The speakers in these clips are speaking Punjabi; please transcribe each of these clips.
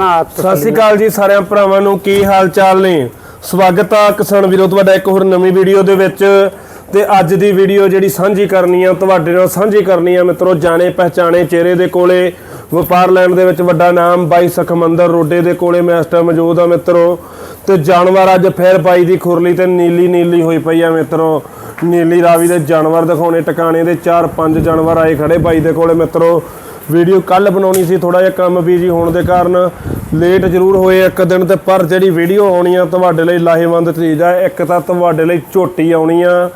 ਆਪਣਾ ਸਤਿ ਸ਼੍ਰੀ ਅਕਾਲ ਜੀ ਸਾਰਿਆਂ ਭਰਾਵਾਂ ਨੂੰ, ਕੀ ਹਾਲ ਚਾਲ ਨੇ? ਸਵਾਗਤ ਆ ਕਿਸਾਨ ਵੀਰੋ, ਤੁਹਾਡਾ ਇੱਕ ਹੋਰ ਨਵੀਂ ਵੀਡੀਓ ਦੇ ਵਿੱਚ। ਤੇ ਅੱਜ ਦੀ ਵੀਡੀਓ ਜਿਹੜੀ ਸਾਂਝੀ ਕਰਨੀ ਆ, ਤੁਹਾਡੇ ਨਾਲ ਸਾਂਝੀ ਕਰਨੀ ਆ, ਮਿੱਤਰੋ, ਜਾਣੇ ਪਹਿਚਾਣੇ ਚਿਹਰੇ ਦੇ ਕੋਲੇ। ਵਪਾਰ ਲੈਣ ਦੇ ਵਿੱਚ ਵੱਡਾ ਨਾਮ, ਬਾਈ ਸਖਮੰਦਰ ਰੋਡੇ ਦੇ ਕੋਲੇ ਮੈਂ ਇਸ ਟਾਈਮ ਮੌਜੂਦ ਆ, ਮਿੱਤਰੋ। ਤੇ ਜਾਨਵਰ ਅੱਜ ਫੇਰ ਬਾਈ ਦੀ ਖੁਰਲੀ ਤੇ ਨੀਲੀ ਨੀਲੀ ਹੋਈ ਪਈ ਆ, ਮਿੱਤਰੋ। ਨੀਲੀ ਰਾਵੀ ਦੇ ਜਾਨਵਰ ਦਿਖਾਉਣੇ, ਟਿਕਾਣੇ ਦੇ 4-5 ਜਾਨਵਰ ਆਏ ਖੜੇ ਬਾਈ ਦੇ ਕੋਲੇ, ਮਿੱਤਰੋ। ਵੀਡੀਓ ਕੱਲ ਬਣਾਉਣੀ ਸੀ ਥੋੜਾ ਜਿਹਾ ਕੰਮ ਬੀਜੀ ਹੋਣ ਦੇ ਕਾਰਨ ਲੇਟ ਜ਼ਰੂਰ ਹੋਏ ਇੱਕ ਦਿਨ ਤੇ ਪਰ ਜਿਹੜੀ ਵੀਡੀਓ ਆਉਣੀ ਆ ਤੁਹਾਡੇ ਲਈ ਲਾਹੇਵੰਦ ਚੀਜ਼ ਆ ਇੱਕ ਤਾਂ ਤੁਹਾਡੇ ਲਈ ਝੋਟੀ ਆਉਣੀ ਆ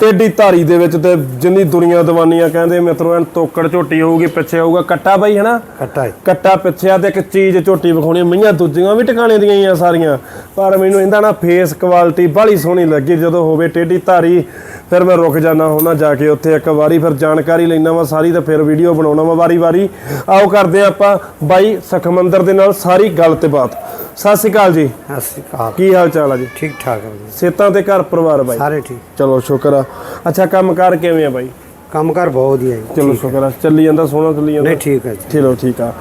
ਟੇਡੀ ਧਾਰੀ ਦੇ ਵਿੱਚ ਤੇ ਜਿੰਨੀ ਦੁਨੀਆ ਦੀਵਾਨੀਆਂ ਕਹਿੰਦੇ ਮਿੱਤਰੋ ਐਨ ਤੋਕੜ ਝੋਟੀ ਹੋਊਗੀ ਪਿੱਛੇ ਹੋਊਗਾ ਕੱਟਾ ਬਾਈ ਹਨਾ? ਕੱਟਾ ਕੱਟਾ ਪਿੱਛੇ ਆ ਤੇ ਇੱਕ ਚੀਜ਼ ਝੋਟੀ ਵਿਖਾਉਣੀ ਮਈਆਂ ਦੂਜੀਆਂ ਵੀ ਟਿਕਾਣੇ ਦੀਆਂ ਹੀ ਆ ਸਾਰੀਆਂ। ਪਰ ਮੈਨੂੰ ਇਹਦਾ ਨਾ ਫੇਸ ਕੁਆਲਿਟੀ ਬੜੀ ਸੋਹਣੀ ਲੱਗੀ। ਜਦੋਂ ਹੋਵੇ ਟੇਢੀ ਧਾਰੀ ਫਿਰ ਮੈਂ ਰੁਕ ਜਾਣਾ ਹੁੰਦਾ ਜਾ ਕੇ ਉੱਥੇ ਇੱਕ ਵਾਰੀ ਫਿਰ ਜਾਣਕਾਰੀ ਲੈਣਾ ਵਾ ਸਾਰੀ ਤੇ ਫਿਰ ਵੀਡੀਓ ਬਣਾਉਣਾ ਵਾ ਵਾਰੀ ਵਾਰੀ। ਆਓ ਕਰਦੇ ਆ ਆਪਾਂ ਬਾਈ ਸਖਮੰਦਰ ਦੇ ਨਾਲ ਸਾਰੀ ਗੱਲ ਤੇ ਬਾਤ ਸਤਿ ਸ਼੍ਰੀ ਅਕਾਲ ਜੀ। ਸਤਿ ਸ਼੍ਰੀ ਅਕਾਲ। ਕੀ ਹਾਲ ਚਾਲ ਆ ਜੀ? ਠੀਕ ਠਾਕ ਹੈ ਜੀ। ਸੇਤਾਂ ਤੇ ਘਰ ਪਰਿਵਾਰ ਬਾਈ? ਸਾਰੇ ਠੀਕ। ਚਲੋ ਸ਼ੁਕਰ ਆ। ਅੱਛਾ ਕੰਮਕਾਰ ਕਿਵੇਂ ਆ ਬਾਈ? ਕੰਮ ਕਰ ਬਹੁਤ ਵਧੀਆ ਜੀ ਚਲੋ ਸ਼ੁਕਰ ਆ। ਚੱਲੀ ਜਾਂਦਾ ਸੋਹਣਾ ਚੱਲੀ ਜਾਂਦਾ? ਨਹੀਂ ਠੀਕ ਹੈ ਜੀ। ਚਲੋ ਠੀਕ ਆ।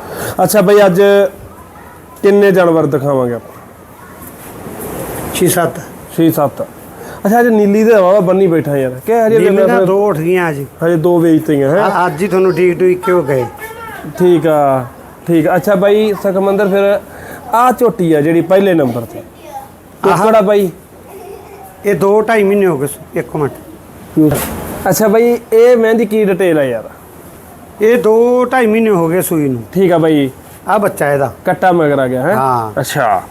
ਅੱਛਾ ਬਈ ਅੱਜ ਕਿੰਨੇ ਜਾਨਵਰ ਦਿਖਾਵਾਂਗੇ ਆਪਾਂ? 6-7 6 7 ਅੱਛਾ ਅੱਜ ਨੀਲੀ ਦੇ ਹਵਾ ਬੰਨੀ ਬੈਠਾ ਯਾਰ। ਕਿ ਹਜੇ ਨੀਲੇ ਨਾਲ ਦੋ ਉੱਠ ਗਈਆਂ ਅੱਜ। ਹਜੇ ਦੋ ਵੇਚਤੀਆਂ ਹੈ? ਅੱਜ ਹੀ ਤੁਹਾਨੂੰ ਠੀਕ ਠੀਕ ਕਿਉਂ ਗਏ ਠੀਕ ਆ ਠੀਕ ਆ। ਅੱਛਾ ਬਾਈ ਸਖਮੰਦਰ ਫਿਰ ਆ ਝੋਟੀ ਆ ਜਿਹੜੀ ਪਹਿਲੇ ਨੰਬਰ ਤੇ। ਕਿਹੜਾ ਬਾਈ? ਇਹ 2 2.5 ਮਹੀਨੇ ਹੋ ਗਏ। ਇੱਕ ਮਿੰਟ। ਅੱਛਾ ਬਾਈ ਇਹ ਮਹਿੰਦੀ ਕੀ ਡਿਟੇਲ ਆ ਯਾਰ? ਇਹ 2 2.5 ਮਹੀਨੇ ਹੋ ਗਏ ਸੂਈ ਨੂੰ। ਠੀਕ ਆ ਬਾਈ। ਆ ਬੱਚਾ ਇਹਦਾ। ਕੱਟਾ ਮਗਰ ਆ ਗਿਆ ਹੈ? ਹਾਂ। ਅੱਛਾ।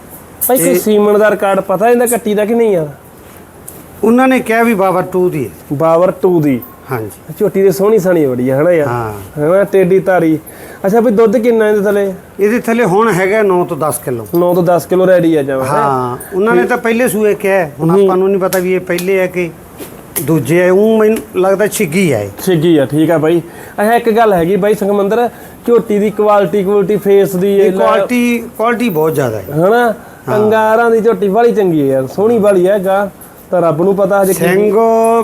ਬਾਈ ਕੋਈ ਸੀਮਨ ਦਾ ਰਿਕਾਰਡ ਪਤਾ ਇਹਦਾ ਕੱਟੀ ਦਾ ਕਿ ਨਹੀਂ ਯਾਰ ਉਹਨਾਂ ਨੇ ਕਿਹਾ ਵੀ ਬਾਬਰ 2 ਦੀ ਹੈ। ਬਾਵਰ 2 ਦੀ। ਹਾਂਜੀ। ਝੋਟੀ ਦੇ ਸੋਹਣੀ ਸਣੀ ਬੜੀ ਹੈ ਹਨਾ ਯਾਰ? ਹਾਂ। ਹਨਾ ਟੇਡੀ ਧਾਰੀ। ਅੱਛਾ ਵੀ ਦੁੱਧ ਕਿੰਨਾ ਇਹਦੇ ਥੱਲੇ? ਇਹਦੇ ਥੱਲੇ ਹੁਣ ਹੈਗਾ 9 ਤੋਂ 10 ਕਿਲੋ। 9 ਤੋਂ 10 ਕਿਲੋ ਰੈਡੀ ਆ ਜਾਵਾ ਹਾਂ? ਉਹਨਾਂ ਨੇ ਤਾਂ ਪਹਿਲੇ ਸੂਏ ਕਿਹਾ। ਹੁਣ ਆਪਾਂ ਨੂੰ ਨਹੀਂ ਪਤਾ ਵੀ ਇਹ ਪਹਿਲੇ ਹੈ ਕਿ ਦੂਜੇ ਹੈ ਉਹ ਮੈਨੂੰ ਲੱਗਦਾ ਛਿੱਗੀ ਹੈ ਇਹ। ਛਿੱਗੀ ਆ ਠੀਕ ਆ ਬਾਈ। ਅੱਛਾ ਇੱਕ ਗੱਲ ਹੈਗੀ ਬਾਈ ਸੰਗਮੰਦਰ ਝੋਟੀ ਦੀ ਕੁਆਲਿਟੀ ਕੁਆਲਿਟੀ ਫੇਸ ਦੀ ਇਹ ਕੁਆਲਿਟੀ ਕੁਆਲਿਟੀ ਬਹੁਤ ਜ਼ਿਆਦਾ ਹੈ। ਹਨਾ? ਅੰਗਾਰਾਂ ਦੀ ਝੋਟੀ ਬੜੀ ਚੰਗੀ ਹੈ ਯਾਰ ਸੋਹਣੀ ਵਾਲੀ ਹੈ ਗਾ ਤਾਂ ਰੱਬ ਨੂੰ ਪਤਾ ਹਜੇ ਕੀ- ਸਿੰਘ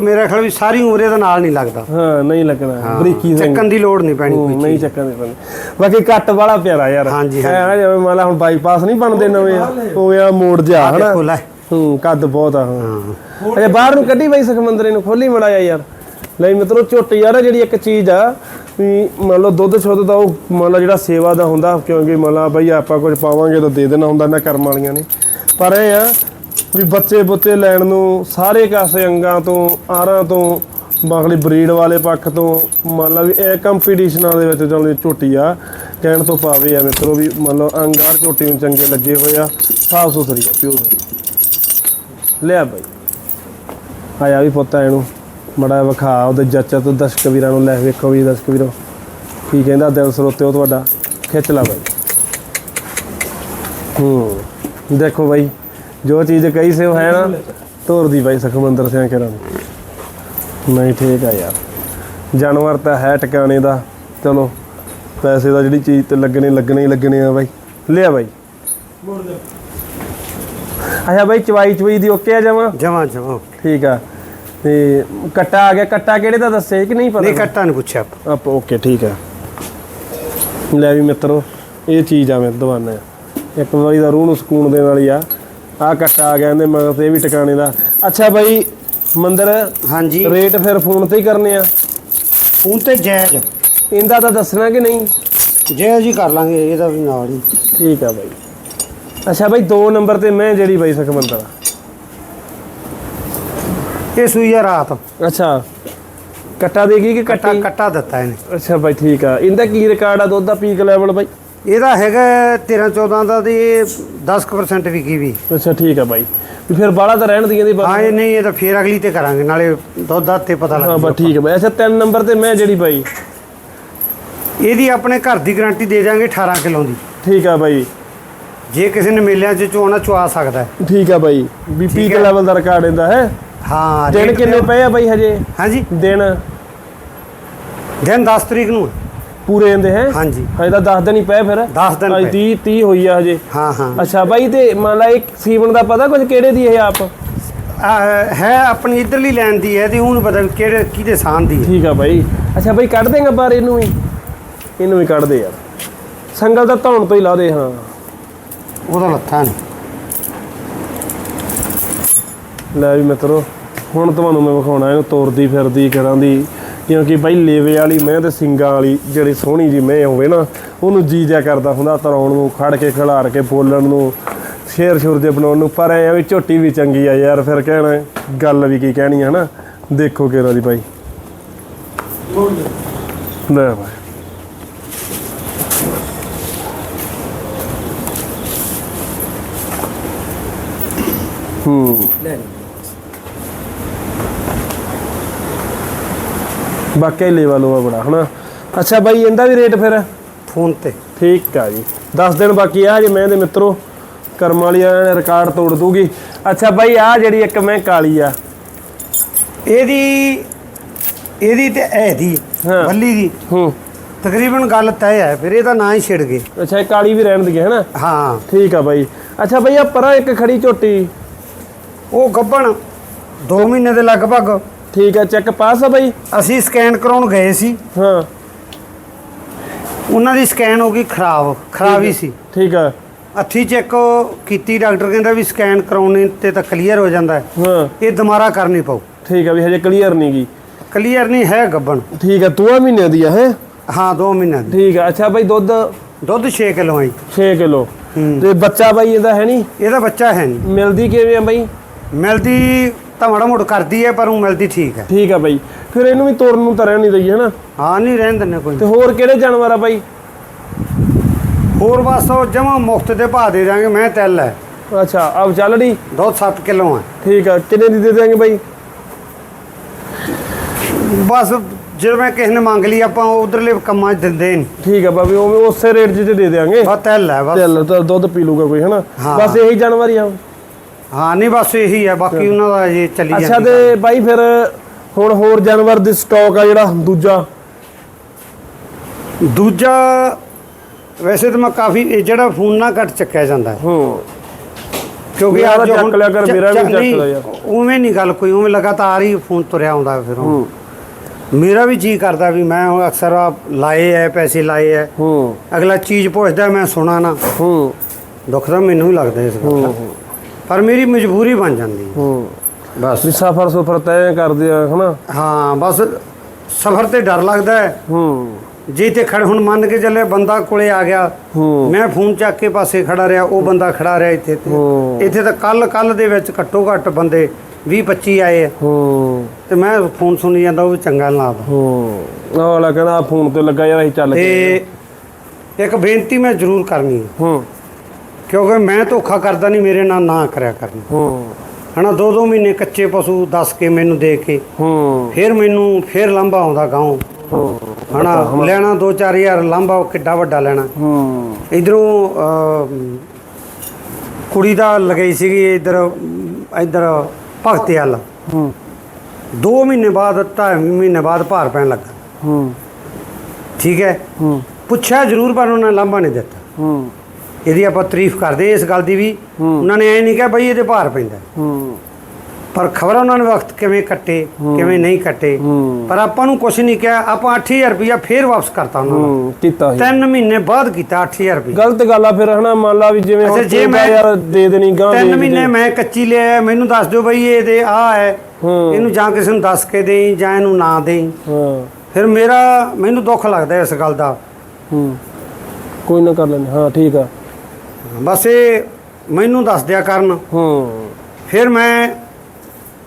ਮੇਰਾ ਖਿਆਲ ਵੀ ਸਾਰੀ ਉਮਰ ਇਹਦਾ ਨਾਲ ਨਹੀਂ ਲੱਗਦਾ। ਹਾਂ ਨਹੀਂ ਲੱਗਣਾ ਬਰੀਕੀ ਸਿੰਘ ਚੱਕਣ ਦੀ ਲੋੜ ਨਹੀਂ ਪੈਣੀ ਹੂੰ, ਕੋਈ ਨਹੀਂ ਚੱਕਣ ਦੇ ਬੰਦੇ ਬਾਕੀ ਕੱਟ ਵਾਲਾ ਪਿਆਰਾ ਯਾਰ। ਹਾਂਜੀ, ਐਂ ਨਾ ਜਿਵੇਂ ਮੰਨ ਲਾ ਹੁਣ ਬਾਈਪਾਸ ਨਹੀਂ ਬਣਦੇ ਨਵੇਂ ਆ। ਉਹ ਆ ਮੋੜ ਜਾ ਹਨਾ? ਹੂੰ ਕੱਦ ਬਹੁਤ ਆ ਹਾਂ। ਹਾਂ। ਅਜੇ ਬਾਹਰ ਨੂੰ ਕੱਢੀ ਬਾਈ ਸਖਮੰਦਰੇ ਨੂੰ ਖੋਲੀ ਮੜਾਇਆ ਯਾਰ। ਲੈ ਮਿੱਤਰੋ ਝੋਟੀ ਯਾਰ ਜਿਹੜੀ ਇੱਕ ਚੀਜ਼ ਆ ਵੀ ਮੰਨ ਲਓ ਦੁੱਧ ਸ਼ੁੱਧ ਦਾ ਉਹ ਮੰਨ ਲਓ ਜਿਹੜਾ ਸੇਵਾ ਦਾ ਹੁੰਦਾ, ਕਿਉਂਕਿ ਮੰਨ ਲਾ ਬਈ ਆਪਾਂ ਕੁਝ ਪਾਵਾਂਗੇ ਤਾਂ ਦੇ ਦੇਣਾ ਹੁੰਦਾ, ਨਾ ਕਰਮ ਵਾਲੀਆਂ ਨੇ। ਪਰ ਇਹ ਆ ਵੀ ਬੱਚੇ ਬੁੱਤੇ ਲੈਣ ਨੂੰ ਸਾਰੇ ਕਾਸੇ ਅੰਗਾਂ ਤੋਂ, ਆਰਾਂ ਤੋਂ ਬਾਗਲੀ ਬਰੀਡ ਵਾਲੇ ਪੱਖ ਤੋਂ, ਮੰਨ ਲਾ ਵੀ ਇਹ ਕੰਪੀਟੀਸ਼ਨਾਂ ਦੇ ਵਿੱਚ ਚੱਲਦੀ ਝੋਟੀ ਆ, ਕਹਿਣ ਤੋਂ ਪਾਵੇ ਆ ਮਿੱਤਰੋ ਵੀ ਮੰਨ ਲਓ ਅੰਗਾਰ ਝੋਟੀ ਨੂੰ ਚੰਗੇ ਲੱਗੇ ਹੋਏ ਆ, ਸਾਫ਼ ਸੁਥਰੀ ਆ ਪਿਓਰ ਲਿਆ ਭਾਈ ਆਇਆ ਵੀ ਪੁੱਤ ਇਹਨੂੰ। ਮੜਾ ਵਿਖਾ ਉਹਦੇ ਜੱਚਾ ਤੋਂ ਦਰਸ਼ਕ ਵੀਰਾਂ ਨੂੰ ਲੈ ਵੇਖੋ ਵੀ ਦਰਸ਼ਕ ਵੀਰੋ ਕੀ ਕਹਿੰਦਾ ਦਿਲ ਸਰੋਤੇ ਉਹ ਤੁਹਾਡਾ ਖਿੱਚ ਲਾ ਬਾਈ। ਹੂੰ ਦੇਖੋ ਬਾਈ ਜੋ ਚੀਜ਼ ਕਹੀ ਸੇ ਉਹ ਹੈ ਨਾ ਤੋਰ ਦੀ ਬਾਈ ਸਖਮੰਦਰ ਸਿੰਘ ਕਰਾਂ ਨਹੀਂ ਠੀਕ ਆ ਯਾਰ ਜਾਨਵਰ ਤਾਂ ਹੈ ਟਿਕਾਣੇ ਦਾ ਚਲੋ ਪੈਸੇ ਦਾ ਜਿਹੜੀ ਚੀਜ਼ ਤੇ ਲੱਗਣੇ ਲੱਗਣੇ ਹੀ ਲੱਗਣੇ ਆ ਬਾਈ। ਲਿਆ ਬਾਈ। ਅੱਛਾ ਬਾਈ ਚਵਾਈ ਚਵਾਈ ਦੀ ਓਕੇ ਆ ਜਾਵਾਂ ਜਮਾ ਜਮਾ ਠੀਕ ਆ। ਤੇ ਕੱਟਾ ਆ ਗਿਆ ਕੱਟਾ ਕਿਹੜੇ ਦਾ ਦੱਸੇ ਕਿ ਨਹੀਂ ਨਹੀਂ ਪਤਾ ਕੱਟਾ ਨਹੀਂ ਪੁੱਛਿਆ ਆਪਾਂ। ਓਕੇ ਠੀਕ ਆ ਲੈ ਵੀ ਮਿੱਤਰੋ ਇਹ ਚੀਜ਼ ਆ ਮੈਂ ਦਵਾਨਾ ਇੱਕ ਵਾਰੀ ਦਾ ਰੂਹ ਨੂੰ ਸਕੂਨ ਦੇਣ ਵਾਲੀ ਆ। ਆ ਕੱਟਾ ਆ ਗਿਆ ਇਹਦੇ ਮਗਰ ਤੇ ਇਹ ਵੀ ਟਿਕਾਣੇ ਦਾ। ਅੱਛਾ ਬਾਈ ਮੰਦਰ ਹਾਂਜੀ। ਰੇਟ ਫਿਰ ਫੋਨ ਤੇ ਹੀ ਕਰਨੇ ਆ। ਫੋਨ ਤੇ ਜਾਇਜ਼ ਇਹਦਾ ਤਾਂ ਦੱਸਣਾ ਕਿ ਨਹੀਂ? ਜਾਇਜ਼ ਹੀ ਕਰ ਲਾਂਗੇ ਇਹਦਾ ਵੀ ਨਾਲ ਹੀ। ਠੀਕ ਆ ਬਾਈ। ਅੱਛਾ ਬਾਈ 2 ਨੰਬਰ ਤੇ ਮੈਂ ਜਿਹੜੀ ਬਾਈ ਸਖਮੰਦਰ ਇਹ ਸੂਈ ਆ ਰਾਤ। ਅੱਛਾ। ਕੱਟਾ ਦੇਗੀ ਕਿ ਕੱਟਾ ਕੱਟੀ? ਕੱਟਾ ਦਿੱਤਾ ਇਹਨੇ। ਅੱਛਾ ਬਾਈ ਠੀਕ ਆ। ਇਹਦਾ ਕੀ ਰਿਕਾਰਡ ਆ ਦੁੱਧ ਦਾ ਪੀਕ ਲੈਵਲ ਬਾਈ? ਇਹਦਾ ਹੈਗਾ 13 14 ਦਾ ਤੇ 10% ਵਿਕੀ ਵੀ। ਅੱਛਾ ਠੀਕ ਆ ਬਾਈ। ਵੀ ਫਿਰ ਬਾਲਾ ਤਾਂ ਰਹਿਣ ਦੀਆਂ ਦੀ ਹਾਂ ਇਹ ਨਹੀਂ ਇਹ ਤਾਂ ਫੇਰ ਅਗਲੀ ਤੇ ਕਰਾਂਗੇ ਨਾਲੇ ਦੁੱਧ ਦਾ ਤੇ ਪਤਾ ਹਾਂ ਲੱਗ ਬਸ ਠੀਕ ਹੈ ਬਾਈ। ਅੱਛਾ ਤਿੰਨ ਨੰਬਰ ਤੇ ਮੈਂ ਜਿਹੜੀ ਬਾਈ। ਇਹਦੀ ਆਪਣੇ ਘਰ ਦੀ ਗਾਰੰਟੀ ਦੇ ਦਿਆਂਗੇ 18 ਕਿਲੋ ਦੀ। ਠੀਕ ਆ ਬਾਈ। ਜੇ ਕਿਸੇ ਨੇ ਮੇਲਿਆਂ 'ਚ ਚੋਣਾ ਚਵਾ ਸਕਦਾ। ਹੈ। ਠੀਕ ਆ ਬਾਈ। ਵੀ ਪੀਕ ਹੈ। ਲੈਵਲ ਦਾ ਰਿਕਾਰਡ ਇਹਦਾ ਹੈ। ਹਾਂ ਦਿਨ ਕਿੰਨੇ ਪਏ ਆ ਬਾਈ ਹਜੇ? ਹਾਂਜੀ। ਦਿਨ? ਦਿਨ 10 ਤਰੀਕ ਨੂੰ ਹੈ। ਪੂਰੇ ਇਹਦੇ ਹੈ? ਹਾਂਜੀ। ਹਜੇ ਤਾਂ 10 ਦਿਨ ਹੀ ਪਏ ਫਿਰ। 10 ਦਿਨ ਪਏ। 30 30 ਹੋਈ ਆ ਹਜੇ। ਹਾਂ ਹਾਂ। ਅੱਛਾ ਬਾਈ ਤੇ ਮੰਨ ਲਾ ਇੱਕ ਸੀਵਨ ਦਾ ਪਤਾ ਕੁਝ ਕਿਹੜੇ ਦੀ ਇਹ ਆਪ? ਆਹ, ਹੈ ਆਪਣੀ ਇਧਰਲੀ ਲਾਈਨ ਦੀ ਹੈ ਤੇ ਉਹਨੂੰ ਪਤਾ ਵੀ ਕਿਹੜੇ ਕਿਹਦੇ ਸਾਨ ਦੀ ਹੈ। ਠੀਕ ਆ ਬਾਈ। ਅੱਛਾ ਬਾਈ ਕੱਢ ਦੇਗਾ ਬਾਹਰ ਇਹਨੂੰ ਵੀ? ਇਹਨੂੰ ਵੀ ਕੱਢ ਦੇ ਯਾਰ। ਸੰਗਲ ਦਾ ਧੌਣ ਤੋਂ ਹੀ ਲਾ ਦੇ ਹਾਂ। ਉਹਦਾ ਲੱਥਾ ਨਹੀਂ। ਲੈ ਵੀ ਮਿੱਤਰੋ, ਹੁਣ ਤੁਹਾਨੂੰ ਮੈਂ ਵਿਖਾਉਣਾ ਇਹਨੂੰ ਤੋਰਦੀ ਫਿਰਦੀ ਕਰਾਂ ਦੀ, ਕਿਉਂਕਿ ਬਾਈ ਲੇਵੇ ਵਾਲੀ ਮੈਂ ਤੇ ਸਿੰਗਾਂ ਵਾਲੀ ਜਿਹੜੀ ਸੋਹਣੀ ਜੀ ਮੈਂ ਹੋਵੇ ਨਾ, ਉਹਨੂੰ ਜੀ ਜਾ ਕਰਦਾ ਹੁੰਦਾ ਤਰਾਉਣ ਨੂੰ, ਖੜ ਕੇ ਖਿਲਾਰ ਕੇ ਬੋਲਣ ਨੂੰ, ਸ਼ੇਰ ਸ਼ੁਰ ਦੇ ਬਣਾਉਣ ਨੂੰ, ਪਰ ਐ ਵੀ ਝੋਟੀ ਵੀ ਚੰਗੀ ਆ ਯਾਰ, ਫਿਰ ਕਹਿਣਾ ਗੱਲ ਵੀ ਕੀ ਕਹਿਣੀ ਹੈ ਨਾ ਦੇਖੋ ਕਿਹੜਾ ਦੀ ਬਾਈ। ਲੈ ਬਾਈ। ਹੂੰ। ਬਾਕੀ ਲੈਵਲ ਉਹ ਬੜਾ ਹਨਾ? ਅੱਛਾ ਬਾਈ ਇਹਦਾ ਵੀ ਰੇਟ ਫਿਰ? ਫੋਨ ਤੇ। ਠੀਕ ਆ ਜੀ। 10 ਦਿਨ ਬਾਕੀ ਆ ਜੇ ਮੈਂ ਦੇ ਮਿੱਤਰੋ ਕਰਮ ਵਾਲੀ ਆ ਰਿਕਾਰਡ ਤੋੜ ਦੂਗੀ। ਅੱਛਾ ਬਾਈ ਆ ਜਿਹੜੀ ਇੱਕ ਮੈਂ ਕਾਲੀ ਆ। ਇਹਦੀ ਇਹਦੀ ਤੇ ਇਹਦੀ। ਬੱਲੀ ਦੀ। ਹੂੰ। ਤਕਰੀਬਨ ਗੱਲ ਤੈਅ ਹੈ ਫਿਰ ਇਹਦਾ ਨਾਂ ਹੀ ਛਿੜ ਗਏ। ਅੱਛਾ ਇਹ ਕਾਲੀ ਵੀ ਰਹਿਣ ਦੀ ਹੈ ਨਾ ਹਾਂ। ਠੀਕ ਆ ਬਾਈ। ਅੱਛਾ ਬਾਈ ਆ ਪਰਾਂ ਇੱਕ ਖੜੀ ਝੋਟੀ। ਉਹ ਗੱਬਣ 2 ਮਹੀਨੇ ਦੇ ਲਗਭਗ। ਠੀਕ ਆ ਚੈੱਕ ਪਾਸ ਆ ਬਾਈ? ਅਸੀਂ ਸਕੈਨ ਕਰਾਉਣ ਗਏ ਸੀ। ਹਾਂ। ਉਹਨਾਂ ਦੀ ਸਕੈਨ ਹੋ ਗਈ ਖਰਾਬ ਖਰਾਬ ਹੀ ਸੀ। ਠੀਕ ਆ। ਅੱਥੀ ਚੈੱਕ ਕੀਤੀ ਡਾਕਟਰ ਕਹਿੰਦਾ ਵੀ ਸਕੈਨ ਕਰਾਉਣੇ ਤੇ ਤਾਂ ਕਲੀਅਰ ਹੋ ਜਾਂਦਾ ਹੈ। ਹਾਂ। ਇਹ ਦੁਬਾਰਾ ਕਰਨੀ ਪਊ। ਠੀਕ ਆ ਵੀ ਹਜੇ ਕਲੀਅਰ ਨਹੀਂ ਗਈ ਕਲੀਅਰ ਨਹੀਂ ਹੈ ਗੱਬਣ। ਠੀਕ ਆ ਤੂੰ ਮਹੀਨੇ ਦੀ ਹੈ? ਹਾਂ 2 ਮਹੀਨੇ ਦੀ। ਠੀਕ ਆ ਅੱਛਾ ਬਾਈ ਦੁੱਧ? ਦੁੱਧ 6 ਕਿਲੋ ਹੈ 6 ਕਿਲੋ। ਹੂੰ। ਤੇ ਬੱਚਾ ਬਾਈ ਇਹਦਾ ਹੈ ਨਹੀਂ? ਇਹਦਾ ਬੱਚਾ ਹੈ ਨਹੀਂ। ਮਿਲਦੀ ਕਿਵੇਂ ਆ ਬਾਈ? ਮਿਲਦੀ ਤਾਂ ਮਾੜਾ ਮੋੜ ਕਰਦੀ ਹੈ ਪਰ ਉਹ ਮਿਲਦੀ ਠੀਕ ਹੈ। ਠੀਕ ਆ ਬਾਈ। ਫਿਰ ਇਹਨੂੰ ਵੀ ਤੋੜਨ ਨੂੰ ਤਾਂ ਰਹਿਣ ਨਹੀਂ ਦਈ ਹੈ ਨਾ ਹਾਂ ਨਹੀਂ ਰਹਿਣ ਦਿੰਦੇ ਕੋਈ। ਤੇ ਹੋਰ ਕਿਹੜੇ ਜਾਨਵਰ ਆ ਬਾਈ? ਹੋਰ ਬਸ ਉਹ ਜਮਾ ਮੁਫਤ ਦੇ ਭਾਅ ਦੇ ਦਾਂਗੇ ਮੈਂ ਤਿਲ ਹੈ। ਅੱਛਾ ਆਪ ਚੱਲੜੀ ਦੁੱਧ 7 ਕਿਲੋ ਹੈ। ਠੀਕ ਆ ਕਿੰਨੇ ਦੀ ਦੇ ਦੇਾਂਗੇ ਬਾਈ? ਬਸ ਮੈਂ ਕਿਸੇ ਨੇ ਮੰਗ ਲਈ ਆਪਾਂ ਉਧਰਲੇ ਕੰਮਾਂ 'ਚ ਦਿੰਦੇ ਨਹੀਂ ਠੀਕ ਆ ਬਾਬੀ ਉਹ ਉਸੇ ਰੇਟ 'ਚ ਦੇ ਦੇਾਂਗੇ ਬਸ ਤਿਲ ਹੈ ਬਸ। ਚੱਲ ਤਾਂ ਦੁੱਧ ਪੀ ਲੂਗਾ ਕੋਈ ਹਨਾ? ਹਾਂ। ਬਸ ਇਹੀ ਜਾਨਵਰ ਹੀ ਆ। ਹਾਂ ਨਹੀਂ ਬਸ ਇਹੀ ਹੈ ਬਾਕੀ ਉਹਨਾਂ ਦਾ ਇਹ ਚੱਲੀ ਅੱਛਾ ਜਾਂਦੀ ਤੇ ਬਾਈ ਫਿਰ ਹੁਣ ਹੋਰ ਜਾਨਵਰ ਦੀ ਸਟਾਕ ਆ ਜਿਹੜਾ ਦੂਜਾ? ਦੂਜਾ ਵੈਸੇ ਤਾਂ ਮੈਂ ਕਾਫੀ ਇਹ ਜਿਹੜਾ ਫੋਨ ਨਾ ਘੱਟ ਚੱਕਿਆ ਜਾਂਦਾ ਹੈ। ਕਿਉਂਕਿ ਮੇਰਾ ਅੱਜ ਚੱਕ ਲਿਆ ਕਰ, ਮੇਰਾ ਵੀ ਚੱਕ ਲਿਆ ਯਾਰ। ਉਵੇਂ ਨਹੀਂ ਗੱਲ ਕੋਈ ਉਵੇਂ ਲਗਾਤਾਰ ਹੀ ਫੋਨ ਤੁਰਿਆ ਆਉਂਦਾ ਫਿਰ। ਹੂੰ। ਮੇਰਾ ਵੀ ਜੀ ਕਰਦਾ ਵੀ ਮੈਂ ਹੁਣ ਅਕਸਰ ਆ ਲਾਏ ਐ ਪੈਸੇ ਲਾਏ ਐ। ਹੂੰ। ਅਗਲਾ ਚੀਜ਼ ਪੁੱਛਦਾ ਮੈਂ ਸੁਣਾ ਨਾ। ਹੂੰ। ਦੁੱਖ ਤਾਂ ਮੈਨੂੰ ਹੀ ਲੱਗਦਾ ਇਸ ਗੱਲ ਦਾ। ਹੂੰ। ਪਰ ਮੇਰੀ ਮਜਬੂਰੀ ਬਣ ਜਾਂਦੀ ਹੈ। ਹੂੰ। ਬਸ ਵੀ ਸਫਰ ਸੁਫਰ ਤੈਅ ਕਰਦੇ ਆ ਹਨਾ? ਹਾਂ ਬਸ ਸਫ਼ਰ ਤੇ ਡਰ ਲੱਗਦਾ ਹੈ। ਹੂੰ। ਜੇ ਤੇ ਖੜ ਹੁਣ ਮੰਨ ਕੇ ਚੱਲੇ ਬੰਦਾ ਕੋਲੇ ਆ ਗਿਆ। ਹੂੰ। ਮੈਂ ਫੋਨ ਚੱਕ ਕੇ ਪਾਸੇ ਖੜਾ ਰਿਹਾ ਉਹ ਬੰਦਾ ਖੜਾ ਰਿਹਾ ਇੱਥੇ ਤੇ। ਇੱਥੇ ਤਾਂ ਕੱਲ ਕੱਲ ਦੇ ਵਿੱਚ ਘੱਟੋ ਘੱਟ ਬੰਦੇ 20 25 ਆਏ ਆ। ਹੂੰ। ਤੇ ਮੈਂ ਫੋਨ ਸੁਣੀ ਜਾਂਦਾ ਉਹ ਵੀ ਚੰਗਾ ਨੀ ਲੱਗਦਾ। ਹੂੰ। ਉਹ ਲਾ ਕਹਿੰਦਾ ਫੋਨ ਤੇ ਲੱਗਾ ਯਾਰ ਅਸੀਂ ਚੱਲ ਕੇ ਤੇ ਇੱਕ ਬੇਨਤੀ ਮੈਂ ਜ਼ਰੂਰ ਕਰਨੀ ਹੈ। ਹੂੰ। ਕਿਉਂਕਿ ਮੈਂ ਧੋਖਾ ਕਰਦਾ ਨਹੀਂ ਮੇਰੇ ਨਾਲ ਨਾ ਕਰਿਆ ਕਰਨੀ। ਹੂੰ। ਹਨਾ ਦੋ ਦੋ ਮਹੀਨੇ ਕੱਚੇ ਪਸ਼ੂ ਦੱਸ ਕੇ ਮੈਨੂੰ ਦੇ ਕੇ ਹੂੰ। ਫਿਰ ਮੈਨੂੰ ਫਿਰ ਲਾਂਭਾ ਆਉਂਦਾ ਗਾਉਂ। ਹੂੰ। ਹਨਾ ਲੈਣਾ 2-4000 ਲਾਂਭਾ ਕਿੱਡਾ ਵੱਡਾ ਲੈਣਾ। ਹੂੰ। ਇਧਰੋਂ ਕੁੜੀ ਦਾ ਲਗਾਈ ਸੀਗੀ ਇਧਰ ਇਧਰ ਭਗਤੇ ਵਾਲਾ ਹੂੰ। 2 ਮਹੀਨੇ ਬਾਅਦ ਢਾਈ ਮਹੀਨੇ ਬਾਅਦ ਭਾਰ ਪੈਣ ਲੱਗਾ। ਹੂੰ। ਠੀਕ ਹੈ? ਹੂੰ। ਪੁੱਛਿਆ ਜ਼ਰੂਰ ਪਰ ਉਹਨਾਂ ਲਾਂਭਾ ਨਹੀਂ ਦਿੱਤਾ। ਹੂੰ। ਇਹਦੀ ਆਪਾਂ ਤਾਰੀਫ ਕਰਦੇ ਇਸ ਗੱਲ ਦੀ ਵੀ। ਉਹਨਾਂ ਨੇ ਐ ਨਹੀਂ ਕਿਹਾ ਬਈ ਇਹਦੇ ਭਾਰ ਪੈਂਦਾ। ਹੂੰ। ਪਰ ਖਬਰ ਉਹਨਾਂ ਨੇ ਵਕਤ ਕਿਵੇਂ ਕੱਟੇ ਕਿਵੇਂ ਨਹੀਂ ਕੱਟੇ। ਪਰ ਆਪਾਂ ਨੂੰ ਕੁਝ ਨਹੀਂ ਕਿਹਾ। ਆਪਾਂ 8000 ਰੁਪਇਆ ਫੇਰ ਵਾਪਸ ਕਰਤਾ ਉਹਨਾਂ ਨੂੰ। ਕੀਤਾ ਸੀ। ਤਿੰਨ ਮਹੀਨੇ ਬਾਅਦ ਕੀਤਾ 8000 ਰੁਪਇਆ। ਗਲਤ ਗੱਲ ਆ ਫਿਰ ਹਨਾ? ਮੰਨ ਲਾ ਵੀ ਜਿਵੇਂ ਹੁਣ ਜੇ ਮੈਂ- ਯਾਰ ਦੇ ਦੇਣੀ ਗਾਂ ਦੇ ਤਿੰਨ ਦੇ। ਮਹੀਨੇ ਮੈਂ ਕੱਚੀ ਲਿਆ ਮੈਨੂੰ ਦੱਸ ਦਿਓ ਬਈ ਇਹਦੇ ਆ ਹੈ। ਇਹਨੂੰ ਜਾਂ ਕਿਸੇ ਨੂੰ ਦੱਸ ਕੇ ਦੇਈ ਜਾਂ ਇਹਨੂੰ ਨਾ ਦੇਈ। ਫਿਰ ਮੇਰਾ ਮੈਨੂੰ ਦੁੱਖ ਲੱਗਦਾ ਇਸ ਗੱਲ ਦਾ। ਹੂੰ। ਕੋਈ ਨਾ ਕਰ ਲੈਂਦੇ। ਹਾਂ ਠੀਕ ਆ। ਬਸ ਇਹ ਮੈਨੂੰ ਦੱਸ ਦਿਆ ਕਰਨ। ਹੂੰ। ਫਿਰ ਮੈਂ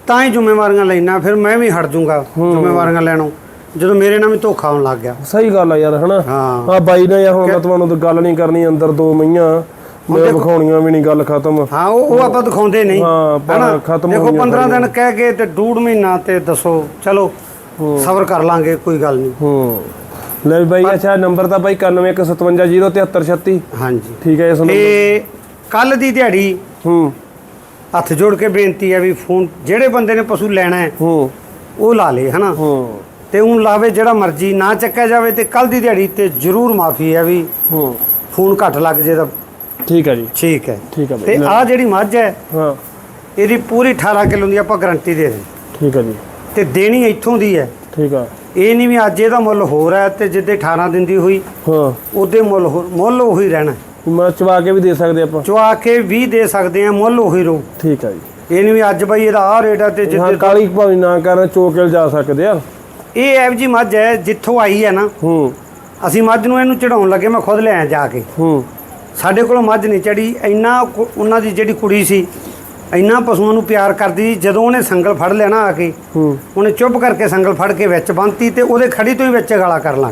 ਤਾਂ ਹੀ ਜ਼ਿੰਮੇਵਾਰੀਆਂ ਲੈਣਾ ਫਿਰ ਮੈਂ ਵੀ ਹਟ ਜਾਊਂਗਾ ਜ਼ਿੰਮੇਵਾਰੀਆਂ ਲੈਣੋਂ। ਜਦੋਂ ਮੇਰੇ ਨਾਲ ਵੀ ਧੋਖਾ ਹੋਣ ਲੱਗ ਗਿਆ। ਸਹੀ ਗੱਲ ਆ ਯਾਰ ਹਨਾ? ਹਾਂ। ਆ ਬਾਈ ਨੇ ਯਾਰ ਹੁਣ ਮੈਂ ਤੁਹਾਨੂੰ ਤਾਂ ਗੱਲ ਨਹੀਂ ਕਰਨੀ ਅੰਦਰ ਦੋ ਮਈਆਂ। ਮੈਂ ਵਿਖਾਉਣੀਆਂ ਵੀ ਨਹੀਂ ਗੱਲ ਖਤਮ। ਹਾਂ ਉਹ ਉਹ ਆਪਾਂ ਦਿਖਾਉਂਦੇ ਨਹੀਂ। ਹਾਂ, ਪਰ? ਖਤਮ ਦੇਖੋ ਹੋਈਆਂ 15 ਦਿਨ। ਕਹਿ ਕੇ ਤੇ ਡੂਢ ਮਹੀਨਾ ਤੇ ਦੱਸੋ ਚਲੋ ਸਬਰ ਕਰ ਲਾਂਗੇ ਕੋਈ ਗੱਲ ਨਹੀਂ। ਹੂੰ। ਲੈ ਵੀ ਬਾਈ ਅੱਛਾ ਨੰਬਰ ਤਾਂ ਬਾਈ 9157073036 ਹਾਂਜੀ। ਠੀਕ ਹੈ ਇਸ ਨੰਬਰ ਤੇ ਕੱਲ ਦੀ ਦਿਹਾੜੀ ਹੂੰ। ਹੱਥ ਜੋੜ ਕੇ ਬੇਨਤੀ ਹੈ ਵੀ ਫੋਨ ਜਿਹੜੇ ਬੰਦੇ ਨੇ ਪਸ਼ੂ ਲੈਣਾ ਹੈ ਹੂੰ। ਉਹ ਲਾ ਲੇ ਹਨਾ? ਹੂੰ। ਤੇ ਉਹ ਲਾਵੇ ਜਿਹੜਾ ਮਰਜ਼ੀ ਨਾ ਚੱਕਿਆ ਜਾਵੇ ਤੇ ਕੱਲ ਦੀ ਦਿਹਾੜੀ ਤੇ ਜ਼ਰੂਰ ਮਾਫੀ ਹੈ ਵੀ ਹੂੰ। ਫੋਨ ਘੱਟ ਲੱਗ ਜੇ ਤਾਂ। ਠੀਕ ਹੈ ਜੀ। ਠੀਕ ਹੈ। ਠੀਕ ਹੈ ਤੇ ਆ ਜਿਹੜੀ ਮੱਝ ਹੈ ਹਾਂ। ਇਹਦੀ ਪੂਰੀ 18 ਕਿਲੋ ਦੀ ਆਪਾਂ ਗਾਰੰਟੀ ਦੇ ਦੇ ਠੀਕ ਹੈ ਜੀ। ਤੇ ਦੇਣੀ ਇੱਥੋਂ ਦੀ ਹੈ। ਠੀਕ ਆ ਇਹ ਨਹੀਂ ਵੀ ਅੱਜ ਇਹਦਾ ਮੁੱਲ ਹੋਰ ਹੈ ਤੇ ਜਿੱਦੇ 18 ਦਿਨ ਦੀ ਹੋਈ ਹਾਂ। ਉਹਦੇ ਮੁੱਲ ਹੋਰ- ਮੁੱਲ ਉਹੀ ਰਹਿਣਾ। ਮੈਂ ਚਵਾ ਕੇ ਵੀ ਦੇ ਸਕਦੇ ਆਪਾਂ? ਚੁਆ ਕੇ ਵੀ ਦੇ ਸਕਦੇ ਆ ਮੁੱਲ ਉਹੀ ਰਹੂ। ਠੀਕ ਆ ਜੀ। ਇਹ ਨਹੀਂ ਵੀ ਅੱਜ ਬਈ ਇਹਦਾ ਆਹ ਰੇਟ ਆ ਤੇ ਹਾਂ ਜਿੱਦੇ ਕਾਲੀ ਭਾਵੇਂ ਨਾ ਕਰਨ ਚੋਕੇਲ ਜਾ ਸਕਦੇ ਆ। ਇਹ ਐਵ ਜੀ ਮੱਝ ਹੈ ਜਿੱਥੋਂ ਆਈ ਹੈ ਨਾ। ਹੂੰ। ਅਸੀਂ ਮੱਝ ਨੂੰ ਇਹਨੂੰ ਚੜਾਉਣ ਲੱਗੇ ਮੈਂ ਖੁਦ ਲਿਆ ਜਾ ਕੇ। ਹੂੰ। ਸਾਡੇ ਕੋਲੋਂ ਮੱਝ ਨਹੀਂ ਚੜੀ ਇੰਨਾ ਕੁ- ਉਹਨਾਂ ਦੀ ਜਿਹੜੀ ਕੁੜੀ ਸੀ ਇੰਨਾ ਪਸ਼ੂਆਂ ਨੂੰ ਪਿਆਰ ਕਰਦੀ ਜਦੋਂ ਉਹਨੇ ਸੰਗਲ ਫੜ ਲਿਆ ਨਾ ਆ ਕੇ ਹੂੰ। ਉਹਨੇ ਚੁੱਪ ਕਰਕੇ ਸੰਗਲ ਫੜ ਕੇ ਵਿੱਚ ਬੰਨਤੀ ਤੇ ਉਹਦੇ ਖੜੀ ਤੋਂ ਹੀ ਵਿੱਚ ਗਾਲਾ ਕਰ ਲਾਂ।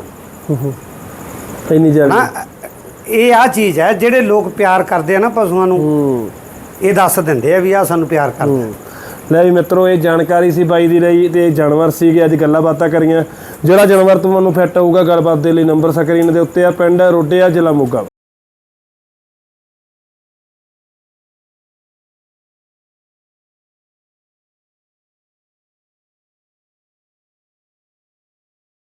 ਇੰਨੀ ਜਲਦੀ ਇਹ ਆ ਚੀਜ਼ ਹੈ ਜਿਹੜੇ ਲੋਕ ਪਿਆਰ ਕਰਦੇ ਆ ਨਾ ਪਸ਼ੂਆਂ ਨੂੰ ਹੂੰ। ਇਹ ਦੱਸ ਦਿੰਦੇ ਆ ਵੀ ਆ ਸਾਨੂੰ ਪਿਆਰ ਕਰਦੇ। ਲੈ ਵੀ ਮਿੱਤਰੋ ਇਹ ਜਾਣਕਾਰੀ ਸੀ ਬਾਈ ਦੀ ਲਈ ਤੇ ਜਾਨਵਰ ਸੀਗੇ ਅੱਜ ਗੱਲਾਂ ਬਾਤਾਂ ਕਰੀਆਂ। ਜਿਹੜਾ ਜਾਨਵਰ ਤੁਹਾਨੂੰ ਫਿੱਟ ਹੋਊਗਾ ਗੱਲਬਾਤ ਦੇ ਲਈ ਨੰਬਰ ਸਕਰੀਨ ਦੇ ਉੱਤੇ ਆ ਪਿੰਡ ਰੋਡਿਆ ਜ਼ਿਲ੍ਹਾ ਮੋਗਾ।